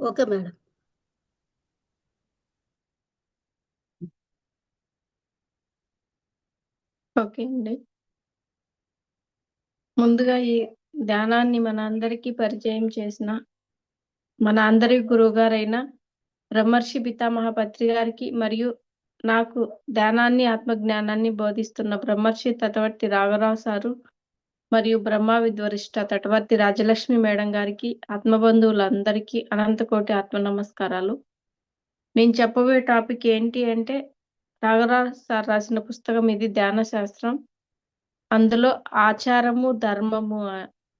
Okay madam. Okay అండి. ముందుగా ఈ ధ్యానాన్ని మన అందరికీ పరిచయం చేసిన మన అందరి గురువుగారైన బ్రహ్మర్షి పితామహ పత్రి గారికి మరియు నాకు ధ్యానాన్ని ఆత్మజ్ఞానాన్ని బోధిస్తున్న బ్రహ్మర్షి తటవర్తి రాఘరావు సారు మరియు బ్రహ్మ విద్వరిష్ట తటవర్తి రాజలక్ష్మి మేడం గారికి ఆత్మబంధువులందరికీ అనంతకోటి ఆత్మ నమస్కారాలు. నేను చెప్పబోయే టాపిక్ ఏంటి అంటే రాఘరాజ్ సార్ రాసిన పుస్తకం ఇది ధ్యాన శాస్త్రం. అందులో ఆచారము ధర్మము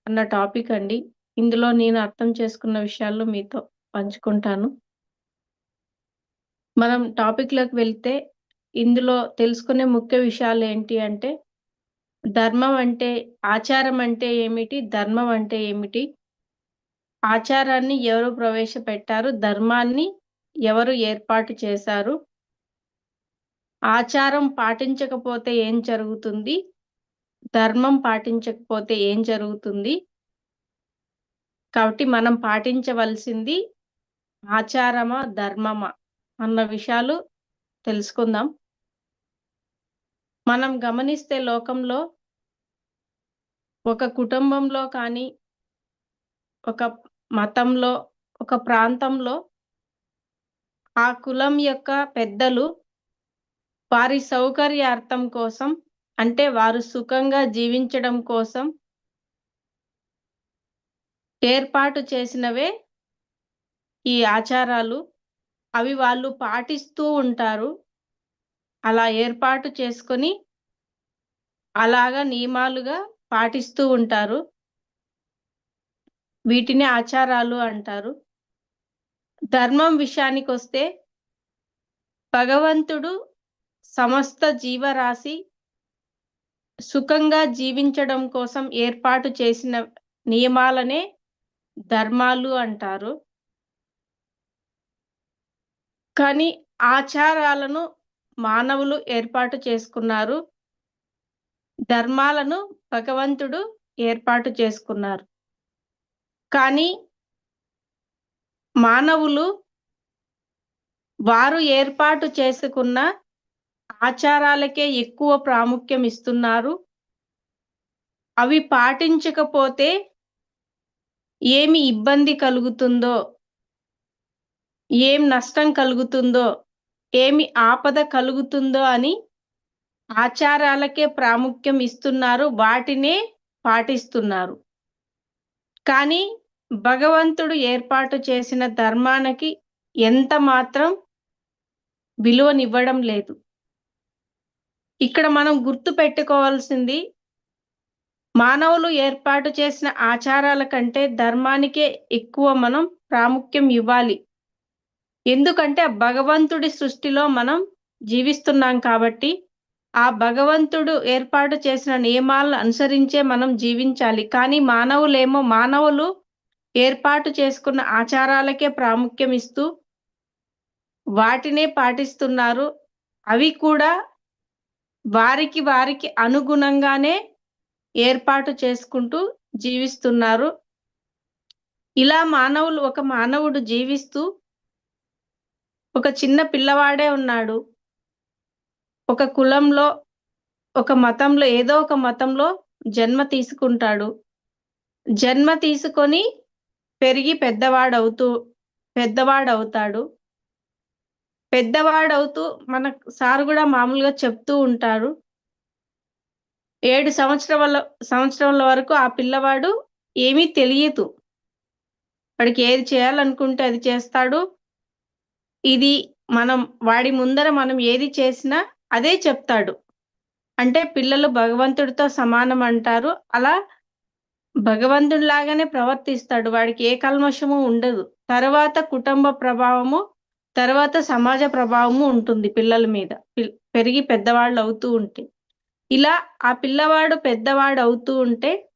అన్న టాపిక్ అండి. ఇందులో నేను అర్థం చేసుకున్న విషయాలు మీతో పంచుకుంటాను. మనం టాపిక్లోకి వెళ్తే ఇందులో తెలుసుకునే ముఖ్య విషయాలు ఏంటి అంటే ధర్మం అంటే ఆచారం అంటే ఏమిటి? ధర్మం అంటే ఏమిటి? ఆచారాన్ని ఎవరు ప్రవేశపెట్టారు? ధర్మాన్ని ఎవరు ఏర్పాటు చేశారు? ఆచారం పాటించకపోతే ఏం జరుగుతుంది? ధర్మం పాటించకపోతే ఏం జరుగుతుంది? కాబట్టి మనం పాటించవలసింది ఆచారమా ధర్మమా అన్న విషయాలు తెలుసుకుందాం. మనం గమనిస్తే లోకంలో ఒక కుటుంబంలో కానీ ఒక మతంలో ఒక ప్రాంతంలో ఆ కులం యొక్క పెద్దలు వారి సౌకర్యార్థం కోసం అంటే వారు సుఖంగా జీవించడం కోసం ఏర్పాటు చేసినవే ఈ ఆచారాలు. అవి వాళ్ళు పాటిస్తూ ఉంటారు. అలా ఏర్పాటు చేసుకొని అలాగా నియమాలుగా పాటిస్తూ ఉంటారు. వీటిని ఆచారాలు అంటారు. ధర్మం విషయానికి వస్తే భగవంతుడు సమస్త జీవరాశి సుఖంగా జీవించడం కోసం ఏర్పాటు చేసిన నియమాలనే ధర్మాలు అంటారు. కానీ ఆచారాలను మానవులు ఏర్పాటు చేసుకున్నారు. ధర్మాలను భగవంతుడు ఏర్పాటు చేసుకున్నారు. కానీ మానవులు వారు ఏర్పాటు చేసుకున్న ఆచారాలకే ఎక్కువ ప్రాముఖ్యం ఇస్తున్నారు. అవి పాటించకపోతే ఏమి ఇబ్బంది కలుగుతుందో ఏం నష్టం కలుగుతుందో ఏమి ఆపద కలుగుతుందో అని ఆచారాలకే ప్రాముఖ్యం ఇస్తున్నారు వాటినే పాటిస్తున్నారు. కానీ భగవంతుడు ఏర్పాటు చేసిన ధర్మానికి ఎంత మాత్రం విలువనివ్వడం లేదు. ఇక్కడ మనం గుర్తు పెట్టుకోవాల్సింది మానవులు ఏర్పాటు చేసిన ఆచారాల కంటే ధర్మానికే ఎక్కువ మనం ప్రాముఖ్యం ఇవ్వాలి. ఎందుకంటే ఆ భగవంతుడి సృష్టిలో మనం జీవిస్తున్నాం కాబట్టి ఆ భగవంతుడు ఏర్పాటు చేసిన నియమాలను అనుసరించే మనం జీవించాలి. కానీ మానవులేమో మానవులు ఏర్పాటు చేసుకున్న ఆచారాలకే ప్రాముఖ్యం ఇస్తూ వాటినే పాటిస్తున్నారు. అవి కూడా వారికి వారికి అనుగుణంగానే ఏర్పాటు చేసుకుంటూ జీవిస్తున్నారు. ఇలా మానవులు ఒక మానవుడు జీవిస్తూ ఒక చిన్న పిల్లవాడే ఉన్నాడు. ఒక కులంలో ఒక మతంలో ఏదో ఒక మతంలో జన్మ తీసుకుంటాడు. జన్మ తీసుకొని పెరిగి పెద్దవాడవుతూ పెద్దవాడవుతాడు. పెద్దవాడవుతూ మన సార్ కూడా మామూలుగా చెప్తూ ఉంటారు ఏడు సంవత్సరాల సంవత్సరాల వరకు ఆ పిల్లవాడు ఏమీ తెలియదు. వాడికి ఏది చేయాలనుకుంటే అది చేస్తాడు. ఇది మనం వాడి ముందర మనం ఏది చేసినా అదే చెప్తాడు. అంటే పిల్లలు భగవంతుడితో సమానం అంటారు. అలా భగవంతుడిలాగానే ప్రవర్తిస్తాడు. వాడికి ఏ కల్మషము ఉండదు. తర్వాత కుటుంబ ప్రభావము తర్వాత సమాజ ప్రభావము ఉంటుంది పిల్లల మీద. పిల్- పెరిగి పెద్దవాళ్ళు అవుతూ ఉంటే. ఇలా ఆ పిల్లవాడు పెద్దవాడు అవుతూ ఉంటే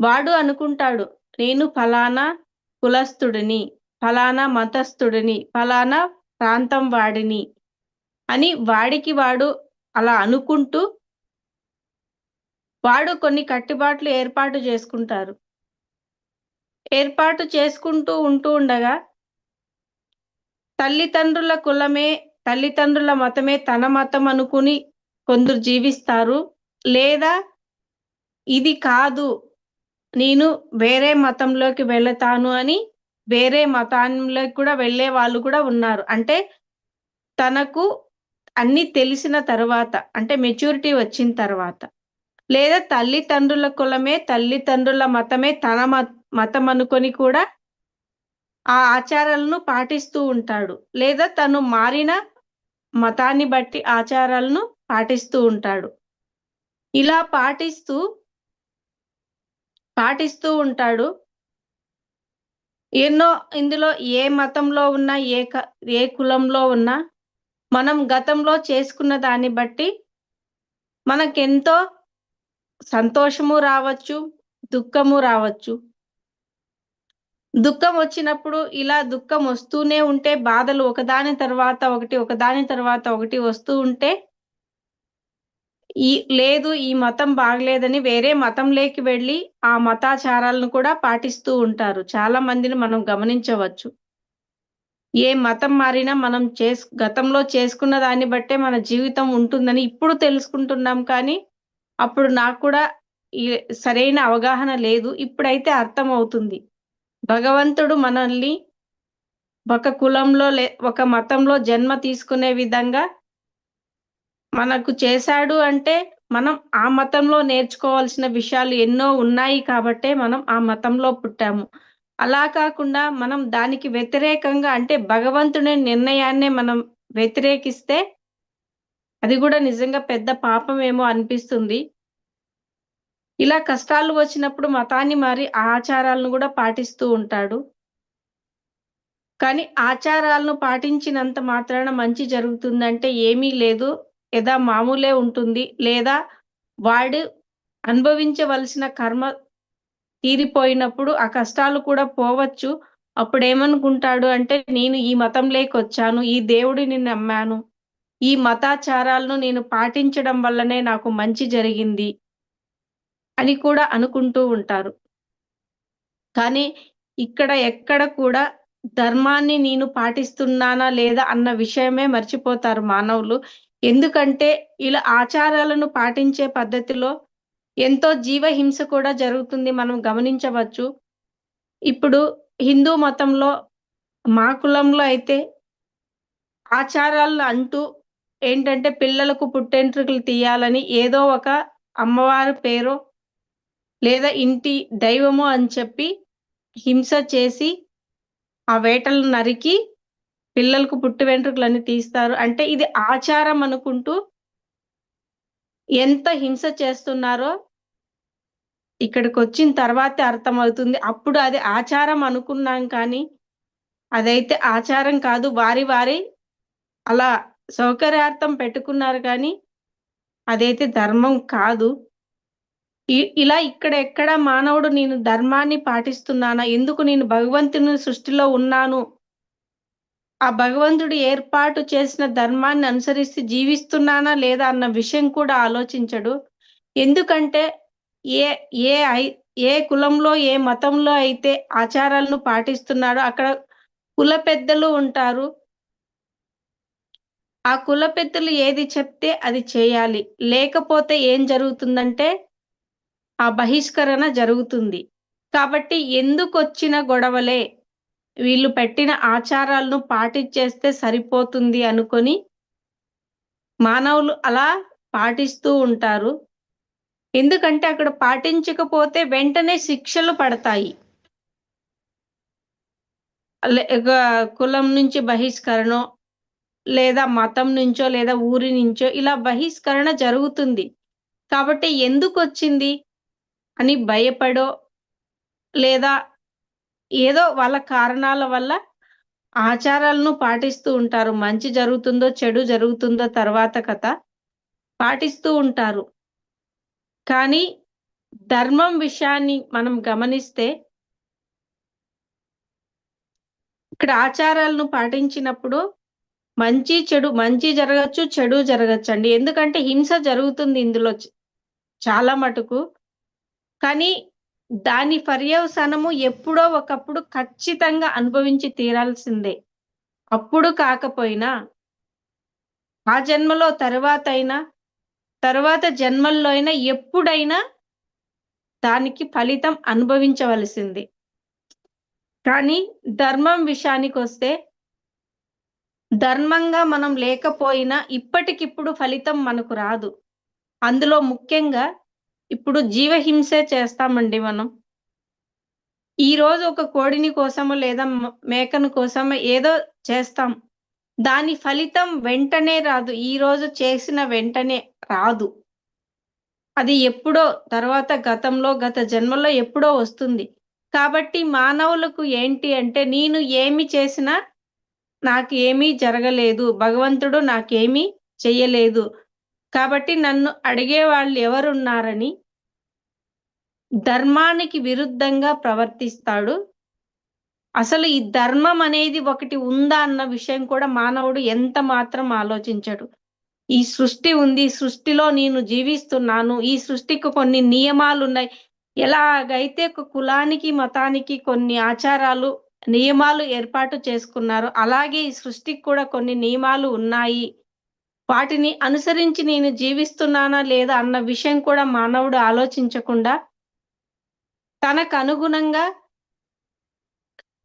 వాడు అనుకుంటాడు నేను ఫలానా కులస్థుడిని ఫలానా మతస్థుడిని ఫలానా ప్రాంతం వాడిని అని వాడికి వాడు అలా అనుకుంటూ వాడు కొన్ని కట్టుబాట్లు ఏర్పాటు చేసుకుంటారు. ఏర్పాటు చేసుకుంటూ ఉంటూ ఉండగా తల్లిదండ్రుల కులమే తల్లిదండ్రుల మతమే తన మతం అనుకుని కొందరు జీవిస్తారు. లేదా ఇది కాదు నేను వేరే మతంలోకి వెళతాను అని వేరే మతానికి కూడా వెళ్ళే వాళ్ళు కూడా ఉన్నారు. అంటే తనకు అన్ని తెలిసిన తర్వాత అంటే మెచ్యూరిటీ వచ్చిన తర్వాత లేదా తల్లిదండ్రుల కులమే తల్లిదండ్రుల మతమే తన మతం అనుకొని కూడా ఆ ఆచారాలను పాటిస్తూ ఉంటాడు. లేదా తను మారిన మతాన్ని బట్టి ఆచారాలను పాటిస్తూ ఉంటాడు. ఇలా పాటిస్తూ పాటిస్తూ ఉంటాడు. ఎన్నో ఇందులో ఏ మతంలో ఉన్నా ఏ ఏ కులంలో ఉన్నా మనం గతంలో చేసుకున్న దాన్ని బట్టి మనకెంతో సంతోషము రావచ్చు దుఃఖము రావచ్చు. దుఃఖం వచ్చినప్పుడు ఇలా దుఃఖం వస్తూనే ఉంటే బాధలు ఒకదాని తర్వాత ఒకటి ఒకదాని తర్వాత ఒకటి వస్తూ ఉంటే ఈ లేదు ఈ మతం బాగలేదని వేరే మతంలోకి వెళ్ళి ఆ మతాచారాలను కూడా పాటిస్తూ ఉంటారు. చాలా మందిని మనం గమనించవచ్చు. ఏ మతం మారినా మనం చేసు గతంలో చేసుకున్న దాన్ని బట్టే మన జీవితం ఉంటుందని ఇప్పుడు తెలుసుకుంటున్నాం కానీ అప్పుడు నాకు కూడా సరైన అవగాహన లేదు. ఇప్పుడైతే అర్థం అవుతుంది భగవంతుడు మనల్ని ఒక కులంలో లే ఒక మతంలో జన్మ తీసుకునే విధంగా మనకు చేశాడు అంటే మనం ఆ మతంలో నేర్చుకోవాల్సిన విషయాలు ఎన్నో ఉన్నాయి కాబట్టే మనం ఆ మతంలో పుట్టాము. అలా కాకుండా మనం దానికి వ్యతిరేకంగా అంటే భగవంతుని నిర్ణయాన్నే మనం వ్యతిరేకిస్తే అది కూడా నిజంగా పెద్ద పాపమేమో అనిపిస్తుంది. ఇలా కష్టాలు వచ్చినప్పుడు మతాన్ని మారి ఆచారాలను కూడా పాటిస్తూ ఉంటాడు. కానీ ఆచారాలను పాటించినంత మాత్రాన మంచి జరుగుతుందంటే ఏమీ లేదు. యథా మామూలే ఉంటుంది లేదా వాడు అనుభవించవలసిన కర్మ తీరిపోయినప్పుడు ఆ కష్టాలు కూడా పోవచ్చు. అప్పుడు ఏమనుకుంటాడు అంటే నేను ఈ మతం వచ్చాను ఈ దేవుడిని నమ్మాను ఈ మతాచారాలను నేను పాటించడం వల్లనే నాకు మంచి జరిగింది అని కూడా అనుకుంటూ ఉంటారు. కానీ ఇక్కడ ఎక్కడ కూడా ధర్మాన్ని నేను పాటిస్తున్నానా లేదా అన్న విషయమే మర్చిపోతారు మానవులు. ఎందుకంటే ఇలా ఆచారాలను పాటించే పద్ధతిలో ఎంతో జీవహింస కూడా జరుగుతుంది మనం గమనించవచ్చు. ఇప్పుడు హిందూ మతంలో మా కులంలో అయితే ఆచారాలు అంటూ ఏంటంటే పిల్లలకు పుట్టెంట్రుకలు తీయాలని ఏదో ఒక అమ్మవారి పేరు లేదా ఇంటి దైవము అని చెప్పి హింస చేసి ఆ వేటలు నరికి పిల్లలకు పుట్టు వెంట్రుకలన్నీ తీస్తారు. అంటే ఇది ఆచారం అనుకుంటూ ఎంత హింస చేస్తున్నారో ఇక్కడికి వచ్చిన తర్వాతే అర్థమవుతుంది. అప్పుడు అది ఆచారం అనుకున్నాం కానీ అదైతే ఆచారం కాదు. వారి వారి అలా సౌకర్యార్థం పెట్టుకున్నారు కానీ అదైతే ధర్మం కాదు. ఇలా ఇక్కడ ఎక్కడ మానవుడు నేను ధర్మాన్ని పాటిస్తున్నానా? ఎందుకు నేను భగవంతుని సృష్టిలో ఉన్నాను? ఆ భగవంతుడు ఏర్పాటు చేసిన ధర్మాన్ని అనుసరిస్తూ జీవిస్తున్నానా లేదా అన్న విషయం కూడా ఆలోచించడు. ఎందుకంటే ఏ ఏ ఏ కులంలో ఏ మతంలో అయితే ఆచారాలను పాటిస్తున్నాడో అక్కడ కుల పెద్దలు ఉంటారు. ఆ కుల పెద్దలు ఏది చెప్తే అది చేయాలి. లేకపోతే ఏం జరుగుతుందంటే ఆ బహిష్కరణ జరుగుతుంది. కాబట్టి ఎందుకు వచ్చిన గొడవలే? వీళ్ళు పెట్టిన ఆచారాలను పాటించేస్తే సరిపోతుంది అనుకొని మానవులు అలా పాటిస్తూ ఉంటారు. ఎందుకంటే అక్కడ పాటించకపోతే వెంటనే శిక్షలు పడతాయి. కులం నుంచి బహిష్కరణ లేదా మతం నుంచో లేదా ఊరి నుంచో ఇలా బహిష్కరణ జరుగుతుంది. కాబట్టి ఎందుకు వచ్చింది అని భయపడో లేదా ఏదో వాళ్ళ కారణాల వల్ల ఆచారాలను పాటిస్తూ ఉంటారు. మంచి జరుగుతుందో చెడు జరుగుతుందో తర్వాత కథ పాటిస్తూ ఉంటారు. కానీ ధర్మం విషయాన్ని మనం గమనిస్తే ఇక్కడ ఆచారాలను పాటించినప్పుడు మంచి చెడు మంచి జరగచ్చు చెడు జరగచ్చు అండి ఎందుకంటే హింస జరుగుతుంది ఇందులో చాలా మటుకు. కానీ దాని పర్యవసానము ఎప్పుడో ఒకప్పుడు ఖచ్చితంగా అనుభవించి తీరాల్సిందే. అప్పుడు కాకపోయినా ఆ జన్మలో తర్వాత అయినా తర్వాత జన్మల్లో అయినా ఎప్పుడైనా దానికి ఫలితం అనుభవించవలసింది. కానీ ధర్మం విషయానికి వస్తే ధర్మంగా మనం లేకపోయినా ఇప్పటికిప్పుడు ఫలితం మనకు రాదు. అందులో ముఖ్యంగా ఇప్పుడు జీవహింసే చేస్తామండి మనం. ఈ రోజు ఒక కోడిని కోసమో లేదా మేకను కోసమో ఏదో చేస్తాం. దాని ఫలితం వెంటనే రాదు. ఈ రోజు చేసిన వెంటనే రాదు. అది ఎప్పుడో తర్వాత గతంలో గత జన్మలో ఎప్పుడో వస్తుంది. కాబట్టి మానవులకు ఏంటి అంటే నేను ఏమి చేసినా నాకు ఏమీ జరగలేదు. భగవంతుడు నాకేమీ చెయ్యలేదు. కాబట్టి నన్ను అడిగే వాళ్ళు ఎవరున్నారని ధర్మానికి విరుద్ధంగా ప్రవర్తిస్తాడు. అసలు ఈ ధర్మం అనేది ఒకటి ఉందా అన్న విషయం కూడా మానవుడు ఎంత మాత్రం ఆలోచించడు. ఈ సృష్టి ఉంది సృష్టిలో నేను జీవిస్తున్నాను ఈ సృష్టికి కొన్ని నియమాలు ఉన్నాయి. ఎలాగైతే ఒక కులానికి మతానికి కొన్ని ఆచారాలు నియమాలు ఏర్పాటు చేసుకున్నారు అలాగే ఈ సృష్టికి కూడా కొన్ని నియమాలు ఉన్నాయి. వాటిని అనుసరించి నేను జీవిస్తున్నానా లేదా అన్న విషయం కూడా మానవుడు ఆలోచించకుండా తనకు అనుగుణంగా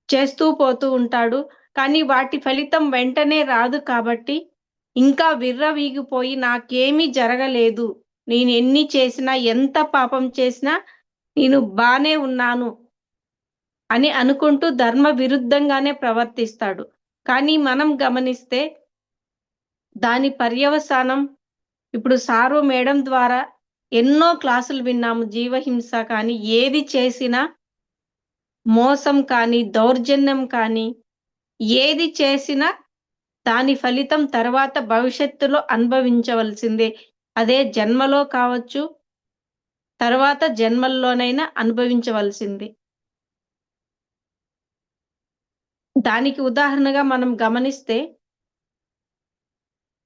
చేస్తూ పోతూ ఉంటాడు. కానీ వాటి ఫలితం వెంటనే రాదు కాబట్టి ఇంకా విర్రవీగిపోయి నాకేమీ జరగలేదు. నేను ఎన్ని చేసినా ఎంత పాపం చేసినా నేను బానే ఉన్నాను అని అనుకుంటూ ధర్మ విరుద్ధంగానే ప్రవర్తిస్తాడు. కానీ మనం గమనిస్తే దాని పర్యవసానం ఇప్పుడు సారు మేడం ద్వారా ఎన్నో క్లాసులు విన్నాము. జీవహింస కానీ ఏది చేసినా మోసం కానీ దౌర్జన్యం కానీ ఏది చేసినా దాని ఫలితం తర్వాత భవిష్యత్తులో అనుభవించవలసిందే. అదే జన్మలో కావచ్చు తర్వాత జన్మల్లోనైనా అనుభవించవలసింది. దానికి ఉదాహరణగా మనం గమనిస్తే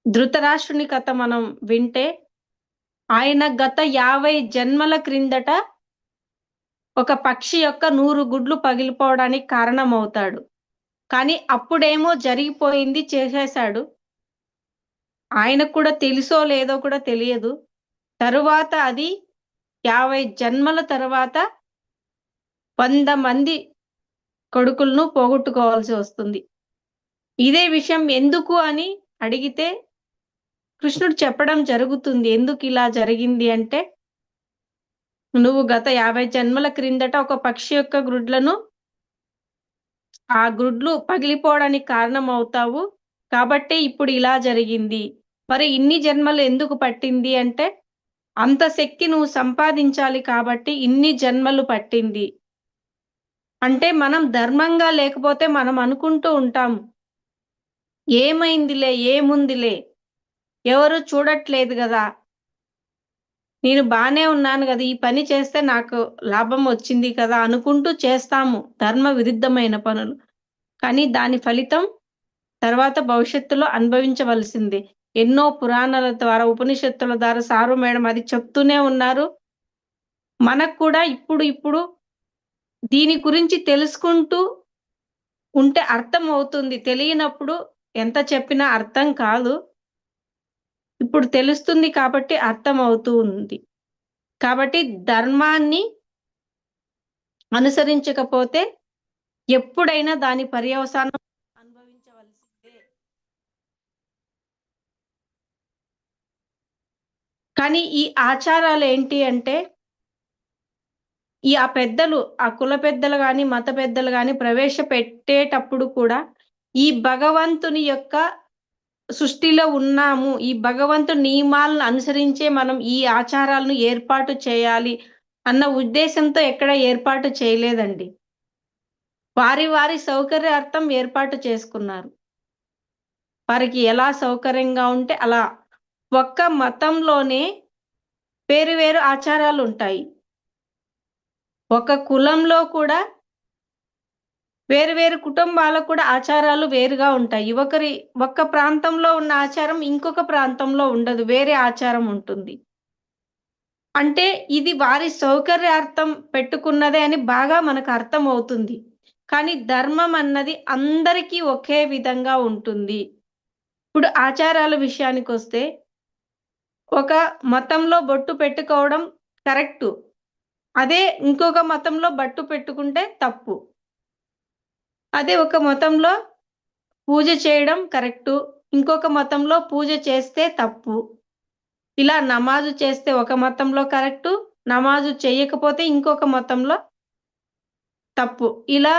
ధృతరాష్ట్రుని కథ మనం వింటే ఆయన గత యాభై జన్మల క్రిందట ఒక పక్షి యొక్క నూరు గుడ్లు పగిలిపోవడానికి కారణమవుతాడు. కానీ అప్పుడేమో జరిగిపోయింది చేసేశాడు. ఆయనకు కూడా తెలుసో లేదో కూడా తెలియదు. తరువాత అది యాభై జన్మల తర్వాత వంద మంది కొడుకులను పోగొట్టుకోవాల్సి వస్తుంది. ఇదే విషయం ఎందుకు అని అడిగితే కృష్ణుడు చెప్పడం జరుగుతుంది. ఎందుకు ఇలా జరిగింది అంటే నువ్వు గత యాభై జన్మల క్రిందట ఒక పక్షి యొక్క గ్రుడ్లను ఆ గ్రుడ్లు పగిలిపోవడానికి కారణం అవుతావు కాబట్టి ఇప్పుడు ఇలా జరిగింది. మరి ఇన్ని జన్మలు ఎందుకు పట్టింది అంటే అంత శక్తి నువ్వు సంపాదించాలి కాబట్టి ఇన్ని జన్మలు పట్టింది. అంటే మనం ధర్మంగా లేకపోతే మనం అనుకుంటూ ఉంటాం. ఏమైందిలే ఏముందిలే ఎవరు చూడట్లేదు కదా. నేను బానే ఉన్నాను కదా. ఈ పని చేస్తే నాకు లాభం వచ్చింది కదా అనుకుంటూ చేస్తాము. ధర్మ విరుద్ధమైన పనులు. కానీ దాని ఫలితం తర్వాత భవిష్యత్తులో అనుభవించవలసింది. ఎన్నో పురాణాల ద్వారా ఉపనిషత్తుల ద్వారా సారు మేడం అది చెప్తూనే ఉన్నారు. మనకు కూడా ఇప్పుడు ఇప్పుడు దీని గురించి తెలుసుకుంటూ ఉంటే అర్థం అవుతుంది. తెలియనప్పుడు ఎంత చెప్పినా అర్థం కాదు. ఇప్పుడు తెలుస్తుంది కాబట్టి అర్థం అవుతూ ఉంది. కాబట్టి ధర్మాన్ని అనుసరించకపోతే ఎప్పుడైనా దాని పర్యవసానం అనుభవించవలసిందే. కానీ ఈ ఆచారాలు ఏంటి అంటే ఈ ఆ పెద్దలు ఆ కుల పెద్దలు కానీ మత పెద్దలు కానీ ప్రవేశపెట్టేటప్పుడు కూడా ఈ భగవంతుని యొక్క సృష్టిలో ఉన్నాము. ఈ భగవంతు నియమాలను అనుసరించే మనం ఈ ఆచారాలను ఏర్పాటు చేయాలి అన్న ఉద్దేశంతో ఎక్కడ ఏర్పాటు చేయలేదండి. వారి వారి సౌకర్యార్థం ఏర్పాటు చేసుకున్నారు. వారికి ఎలా సౌకర్యంగా ఉంటే అలా. ఒక్క మతంలోనే వేరు వేరు ఆచారాలు ఉంటాయి. ఒక కులంలో కూడా వేరు వేరు కుటుంబాలకు కూడా ఆచారాలు వేరుగా ఉంటాయి. ఒకరి ఒక్క ప్రాంతంలో ఉన్న ఆచారం ఇంకొక ప్రాంతంలో ఉండదు. వేరే ఆచారం ఉంటుంది. అంటే ఇది వారి సౌకర్యార్థం పెట్టుకున్నదే అని బాగా మనకు అర్థం అవుతుంది కానీ ధర్మం అన్నది అందరికీ ఒకే విధంగా ఉంటుంది. ఇప్పుడు ఆచారాల విషయానికి వస్తే ఒక మతంలో బొట్టు పెట్టుకోవడం కరెక్టు. అదే ఇంకొక మతంలో బట్టు పెట్టుకుంటే తప్పు. అదే ఒక మతంలో పూజ చేయడం కరెక్టు. ఇంకొక మతంలో పూజ చేస్తే తప్పు. ఇలా నమాజు చేస్తే ఒక మతంలో కరెక్టు నమాజు చేయకపోతే ఇంకొక మతంలో తప్పు. ఇలా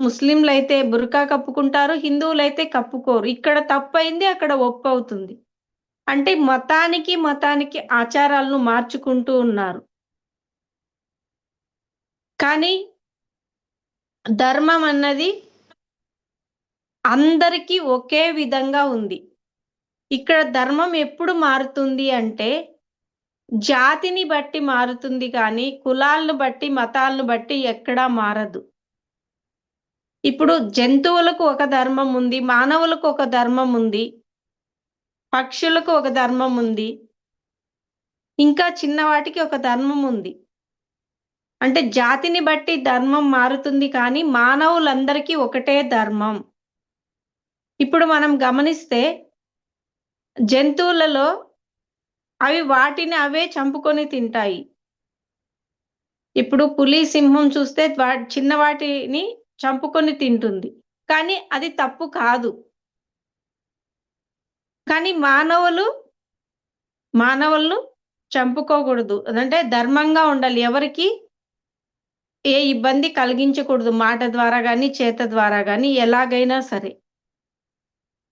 ముస్లింలు అయితే బురకా కప్పుకుంటారు హిందువులు అయితే కప్పుకోరు. ఇక్కడ తప్పు అయింది అక్కడ ఒప్పు అవుతుంది అంటే మతానికి మతానికి ఆచారాలను మార్చుకుంటూ ఉన్నారు. కానీ ధర్మం అన్నది అందరికీ ఒకే విధంగా ఉంది. ఇక్కడ ధర్మం ఎప్పుడు మారుతుంది అంటే జాతిని బట్టి మారుతుంది కానీ కులాలను బట్టి మతాలను బట్టి ఎక్కడా మారదు. ఇప్పుడు జంతువులకు ఒక ధర్మం ఉంది మానవులకు ఒక ధర్మం ఉంది పక్షులకు ఒక ధర్మం ఉంది ఇంకా చిన్నవాటికి ఒక ధర్మం ఉంది. అంటే జాతిని బట్టి ధర్మం మారుతుంది కానీ మానవులందరికీ ఒకటే ధర్మం. ఇప్పుడు మనం గమనిస్తే జంతువులలో అవి వాటిని అవే చంపుకొని తింటాయి. ఇప్పుడు పులి సింహం చూస్తే చిన్న వాటిని చంపుకొని తింటుంది. కానీ అది తప్పు కాదు. కానీ మానవులు మానవులను చంపుకోకూడదు. అంటే ధర్మంగా ఉండాలి. ఎవరికి ఏ ఇబ్బంది కలిగించకూడదు. మాట ద్వారా కానీ చేత ద్వారా కానీ ఎలాగైనా సరే.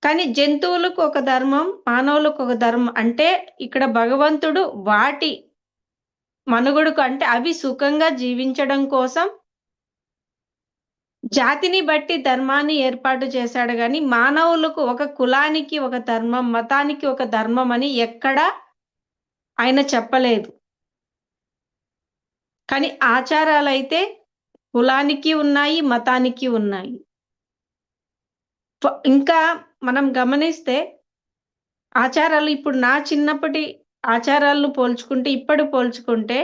కానీ జంతువులకు ఒక ధర్మం మానవులకు ఒక ధర్మం అంటే ఇక్కడ భగవంతుడు వాటి మనుగుడుకు అంటే అవి సుఖంగా జీవించడం కోసం జాతిని బట్టి ధర్మాన్ని ఏర్పాటు చేశాడు. కానీ మానవులకు ఒక కులానికి ఒక ధర్మం మతానికి ఒక ధర్మం అని ఎక్కడ ఆయన చెప్పలేదు. కానీ ఆచారాలు అయితే కులానికి ఉన్నాయి మతానికి ఉన్నాయి. ఇంకా మనం గమనిస్తే ఆచారాలు ఇప్పుడు నా చిన్నప్పటి ఆచారాలను పోల్చుకుంటే ఇప్పటి పోల్చుకుంటే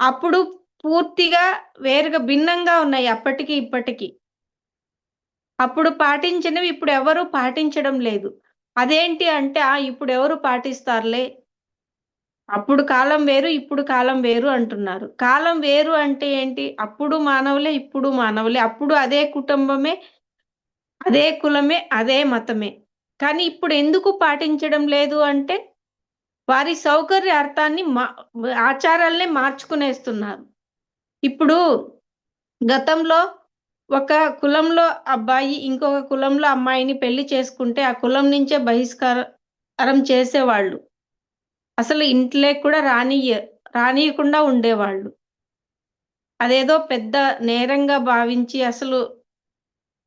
అప్పుడు పూర్తిగా వేరుగా భిన్నంగా ఉన్నాయి అప్పటికి ఇప్పటికి. అప్పుడు పాటించినవి ఇప్పుడు ఎవరు పాటించడం లేదు. అదేంటి అంటే ఆ ఇప్పుడు ఎవరు పాటిస్తారులే? అప్పుడు కాలం వేరు ఇప్పుడు కాలం వేరు అంటున్నారు. కాలం వేరు అంటే ఏంటి? అప్పుడు మానవులే ఇప్పుడు మానవులే. అప్పుడు అదే కుటుంబమే అదే కులమే అదే మతమే. కానీ ఇప్పుడు ఎందుకు పాటించడం లేదు అంటే వారి సౌకర్యార్థాన్ని మా ఆచారాలనే మార్చుకునేస్తున్నారు. ఇప్పుడు గతంలో ఒక కులంలో అబ్బాయి ఇంకొక కులంలో అమ్మాయిని పెళ్ళి చేసుకుంటే ఆ కులం నుంచే బహిష్కారం చేసేవాళ్ళు. అసలు ఇంట్లో కూడా రానియ రానియకుండా ఉండేవాళ్ళు. అదేదో పెద్ద నేరంగా భావించి అసలు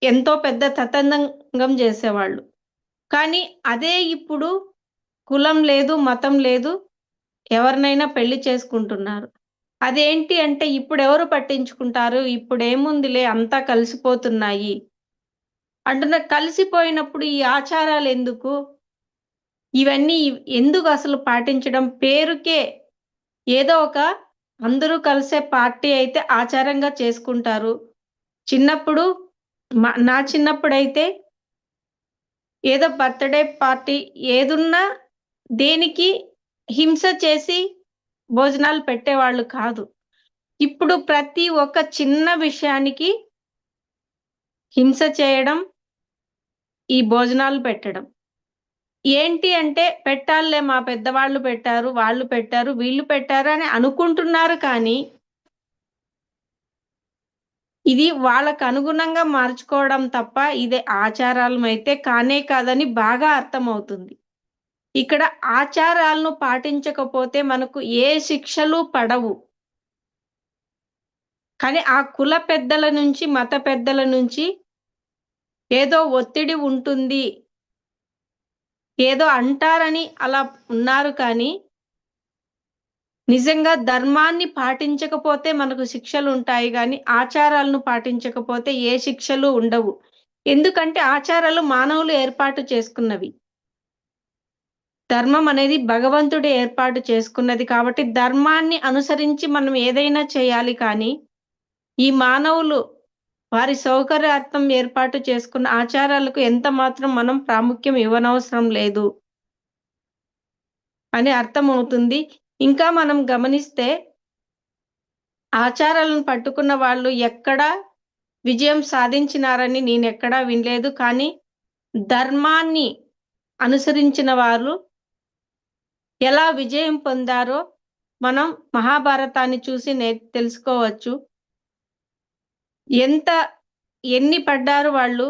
ఎంతో పెద్ద తతంగం చేసేవాళ్ళు. కానీ అదే ఇప్పుడు కులం లేదు మతం లేదు ఎవరినైనా పెళ్ళి చేసుకుంటున్నారు. అదేంటి అంటే ఇప్పుడు ఎవరు పట్టించుకుంటారు? ఇప్పుడు ఏముందిలే అంతా కలిసిపోతున్నాయి. అంటున్న కలిసిపోయినప్పుడు ఈ ఆచారాలు ఎందుకు? ఇవన్నీ ఎందుకు అసలు పాటించడం? పేరుకే ఏదో ఒక అందరూ కలిసే పార్టీ అయితే ఆచారంగా చేసుకుంటారు. చిన్నప్పుడు నా చిన్నప్పుడైతే ఏదో బర్త్డే పార్టీ ఏదున్నా దేనికి హింస చేసి భోజనాలు పెట్టేవాళ్ళు కాదు. ఇప్పుడు ప్రతి ఒక్క చిన్న విషయానికి హింస చేయడం ఈ భోజనాలు పెట్టడం. ఏంటి అంటే పెట్టాలే మా పెద్దవాళ్ళు పెట్టారు వాళ్ళు పెట్టారు వీళ్ళు పెట్టారు అని అనుకుంటున్నారు కానీ ఇది వాళ్ళకు అనుగుణంగా మార్చుకోవడం తప్ప ఇదే ఆచారాలు అయితే కానే కాదని బాగా అర్థమవుతుంది. ఇక్కడ ఆచారాలను పాటించకపోతే మనకు ఏ శిక్షలు పడవు. కానీ ఆ కుల పెద్దల నుంచి మత పెద్దల నుంచి ఏదో ఒత్తిడి ఉంటుంది. ఏదో అంటారని అలా ఉన్నారు కానీ నిజంగా ధర్మాన్ని పాటించకపోతే మనకు శిక్షలు ఉంటాయి కానీ ఆచారాలను పాటించకపోతే ఏ శిక్షలు ఉండవు. ఎందుకంటే ఆచారాలు మానవులు ఏర్పాటు చేసుకున్నవి. ధర్మం అనేది భగవంతుడు ఏర్పాటు చేసుకున్నది కాబట్టి ధర్మాన్ని అనుసరించి మనం ఏదైనా చేయాలి కానీ ఈ మానవులు వారి సౌకర్యార్థం ఏర్పాటు చేసుకున్న ఆచారాలకు ఎంత మాత్రం మనం ప్రాముఖ్యం ఇవ్వనవసరం లేదు. అని అర్థమవుతుంది. ఇంకా మనం గమనిస్తే ఆచారాలను పట్టుకున్న వాళ్ళు ఎక్కడా విజయం సాధించినారని నేను ఎక్కడా వినలేదు. కానీ ధర్మాన్ని అనుసరించిన వారు ఎలా విజయం పొందారో మనం మహాభారతాన్ని చూసి నే తెలుసుకోవచ్చు. ఎంత ఎన్ని పడ్డారు వాళ్ళు?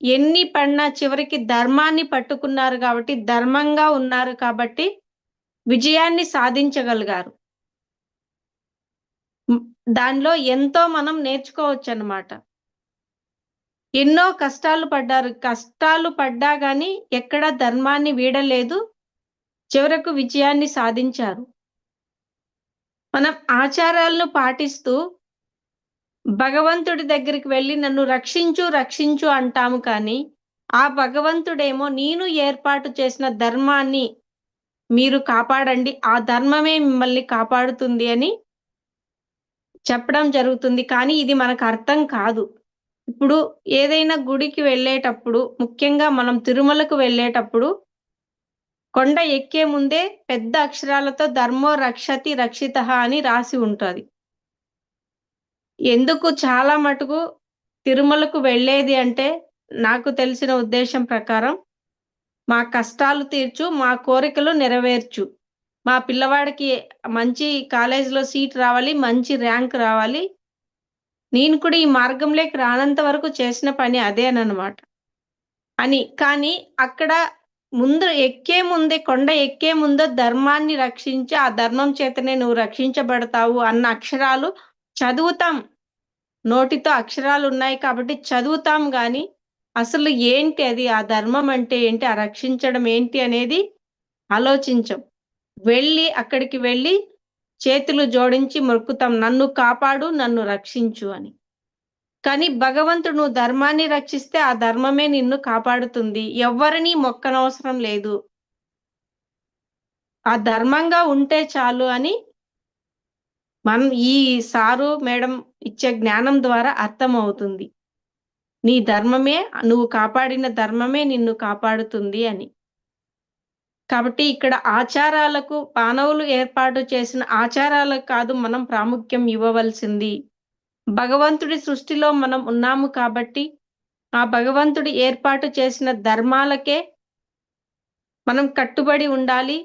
ఎన్ని పడినా చివరికి ధర్మాన్ని పట్టుకున్నారు కాబట్టి ధర్మంగా ఉన్నారు కాబట్టి విజయాన్ని సాధించగలిగారు. దానిలో ఎంతో మనం నేర్చుకోవచ్చు అన్నమాట ఎన్నో కష్టాలు పడ్డారు. కష్టాలు పడ్డా కానీ ఎక్కడ ధర్మాన్ని వీడలేదు. చివరకు విజయాన్ని సాధించారు. మనం ఆచారాలను పాటిస్తూ భగవంతుడి దగ్గరికి వెళ్ళి నన్ను రక్షించు రక్షించు అంటాము కానీ ఆ భగవంతుడేమో నేను ఏర్పాటు చేసిన ధర్మాన్ని మీరు కాపాడండి. ఆ ధర్మమే మిమ్మల్ని కాపాడుతుంది అని చెప్పడం జరుగుతుంది. కానీ ఇది మనకు అర్థం కాదు. ఇప్పుడు ఏదైనా గుడికి వెళ్ళేటప్పుడు ముఖ్యంగా మనం తిరుమలకు వెళ్ళేటప్పుడు కొండ ఎక్కే ముందే పెద్ద అక్షరాలతో ధర్మో రక్షతి రక్షిత అని రాసి ఉంటుంది. ఎందుకు చాలా మటుకు తిరుమలకు వెళ్ళేది అంటే నాకు తెలిసిన ఉద్దేశం ప్రకారం మా కష్టాలు తీర్చు మా కోరికలు నెరవేర్చు. మా పిల్లవాడికి మంచి కాలేజీలో సీట్ రావాలి మంచి ర్యాంక్ రావాలి. నేను కూడా ఈ మార్గంలోకి రానంత వరకు చేసిన పని అదేనమాట అని కానీ అక్కడ ముందు ఎక్కే ముందే కొండ ఎక్కే ముందో ధర్మాన్ని రక్షించి ఆ ధర్మం చేతనే నువ్వు రక్షించబడతావు అన్న అక్షరాలు చదువుతాం. నోటితో అక్షరాలు ఉన్నాయి కాబట్టి చదువుతాం కానీ అసలు ఏంటి అది? ఆ ధర్మం అంటే ఏంటి? ఆ రక్షించడం ఏంటి అనేది ఆలోచించం. వెళ్ళి అక్కడికి వెళ్ళి చేతులు జోడించి మొక్కుతాం. నన్ను కాపాడు నన్ను రక్షించు అని. కానీ భగవంతుడు నువ్వు ధర్మాన్ని రక్షిస్తే ఆ ధర్మమే నిన్ను కాపాడుతుంది. ఎవరిని మొక్కనవసరం లేదు. ఆ ధర్మంగా ఉంటే చాలు అని మనం ఈ సారు మేడం ఇచ్చే జ్ఞానం ద్వారా అర్థమవుతుంది. నీ ధర్మమే నువ్వు కాపాడిన ధర్మమే నిన్ను కాపాడుతుంది అని. కాబట్టి ఇక్కడ ఆచారాలకు మానవులు ఏర్పాటు చేసిన ఆచారాలకు కాదు మనం ప్రాముఖ్యం ఇవ్వవలసింది. భగవంతుడి సృష్టిలో మనం ఉన్నాము కాబట్టి ఆ భగవంతుడి ఏర్పాటు చేసిన ధర్మాలకే మనం కట్టుబడి ఉండాలి.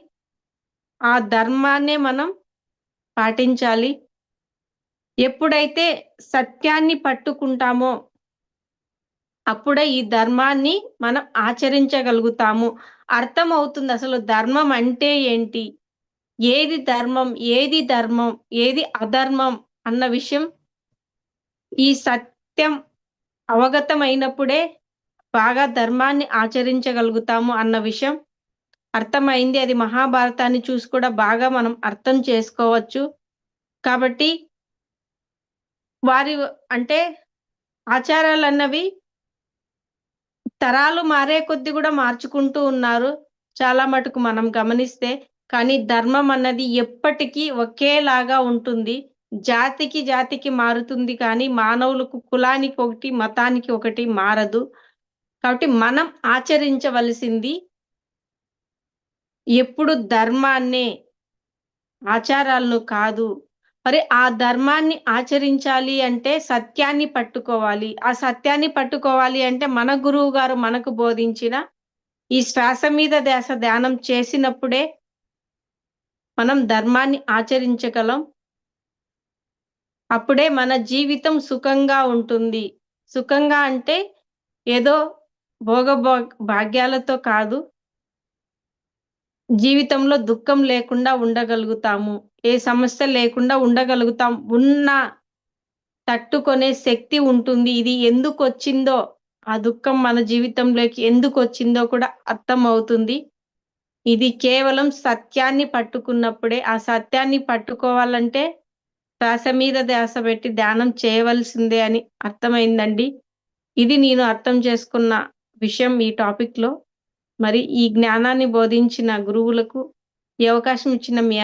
ఆ ధర్మాన్నే మనం పాటించాలి. ఎప్పుడైతే సత్యాన్ని పట్టుకుంటామో అప్పుడే ఈ ధర్మాన్ని మనం ఆచరించగలుగుతాము. అర్థం అవుతుంది అసలు ధర్మం అంటే ఏంటి? ఏది ధర్మం ఏది ధర్మం ఏది అధర్మం అన్న విషయం ఈ సత్యం అవగతమైనప్పుడే బాగా ధర్మాన్ని ఆచరించగలుగుతాము అన్న విషయం అర్థమైంది. అది మహాభారతాన్ని చూసి కూడా బాగా మనం అర్థం చేసుకోవచ్చు. కాబట్టి వారి అంటే ఆచారాలు అన్నవి తరాలు మారే కొద్ది కూడా మార్చుకుంటూ ఉన్నారు. చాలా మటుకు మనం గమనిస్తే కానీ ధర్మం అన్నది ఎప్పటికీ ఒకేలాగా ఉంటుంది. జాతికి జాతికి మారుతుంది కానీ మానవులకు కులానికి ఒకటి మతానికి ఒకటి మారదు. కాబట్టి మనం ఆచరించవలసింది ఎప్పుడు ధర్మాన్నే ఆచారాలను కాదు మరి ఆ ధర్మాన్ని ఆచరించాలి అంటే సత్యాన్ని పట్టుకోవాలి. ఆ సత్యాన్ని పట్టుకోవాలి అంటే మన గురువు గారు మనకు బోధించిన ఈ శ్వాస మీద ధ్యాస ధ్యానం చేసినప్పుడే మనం ధర్మాన్ని ఆచరించగలం. అప్పుడే మన జీవితం సుఖంగా ఉంటుంది. సుఖంగా అంటే ఏదో భోగ భాగ్యాలతో కాదు జీవితంలో దుఃఖం లేకుండా ఉండగలుగుతాము. ఏ సమస్య లేకుండా ఉండగలుగుతాం. ఉన్న తట్టుకునే శక్తి ఉంటుంది. ఇది ఎందుకు వచ్చిందో ఆ దుఃఖం మన జీవితంలోకి ఎందుకు వచ్చిందో కూడా అర్థం అవుతుంది ఇది కేవలం సత్యాన్ని పట్టుకున్నప్పుడే. ఆ సత్యాన్ని పట్టుకోవాలంటే శ్వాస మీద ధ్యాస పెట్టి ధ్యానం చేయవలసిందే అని అర్థమైందండి. ఇది నేను అర్థం చేసుకున్న విషయం ఈ టాపిక్లో. మరి ఈ జ్ఞానాన్ని బోధించిన గురువులకు ఈ అవకాశం ఇచ్చిన మీ